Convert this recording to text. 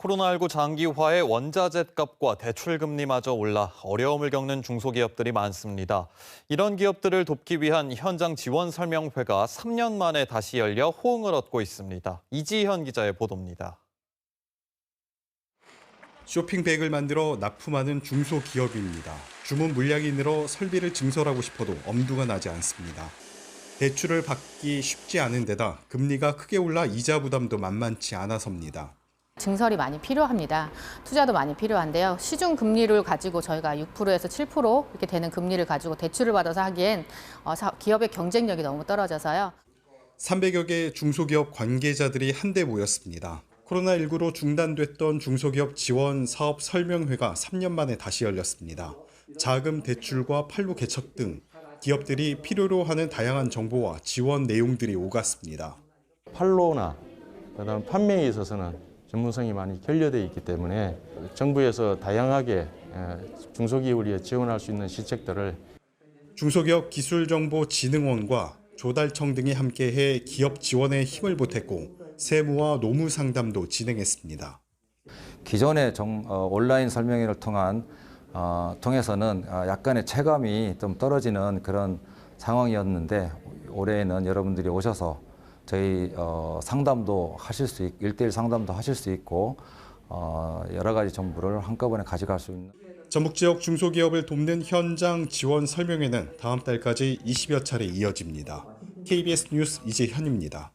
코로나19 장기화에 원자재 값과 대출 금리마저 올라 어려움을 겪는 중소기업들이 많습니다. 이런 기업들을 돕기 위한 현장 지원 설명회가 3년 만에 다시 열려 호응을 얻고 있습니다. 이지현 기자의 보도입니다. 쇼핑백을 만들어 납품하는 중소기업입니다. 주문 물량이 늘어 설비를 증설하고 싶어도 엄두가 나지 않습니다. 대출을 받기 쉽지 않은 데다 금리가 크게 올라 이자 부담도 만만치 않아서입니다. 증설이 많이 필요합니다. 투자도 많이 필요한데요. 시중 금리를 가지고 저희가 6%에서 7% 이렇게 되는 금리를 가지고 대출을 받아서 하기엔 어, 사- 기업의 경쟁력이 너무 떨어져서요. 300여 개 중소기업 관계자들이 한데 모였습니다. 코로나19로 중단됐던 중소기업 지원 사업 설명회가 3년 만에 다시 열렸습니다. 자금 대출과 판로 개척 등 기업들이 필요로 하는 다양한 정보와 지원 내용들이 오갔습니다. 판로나 그다음 판매에 있어서는 전문성이 많이 결여되어 있기 때문에 정부에서 다양하게 에, 중소기업을 위해 지원할 수 있는 시책들을 중소기업 기술정보진흥원과 조달청 등이 함께해 기업 지원에 힘을 보탰고 세무와 노무 상담도 진행했습니다. 기존의 정- 어, 온라인 설명회를 통한 어, 통해서는 어, 약간의 체감이 좀 떨어지는 그런 상황이었는데 올해는 여러분들이 오셔서 저희 어, 상담도 하실 수 있, 1대1 상담도 하실 수 있고 어, 여러 가지 정보를 한꺼번에 가져갈 수 있는 전북 지역 중소기업을 돕는 현장 지원 설명회는 다음 달까지 20여 차례 이어집니다. KBS 뉴스 이재현입니다.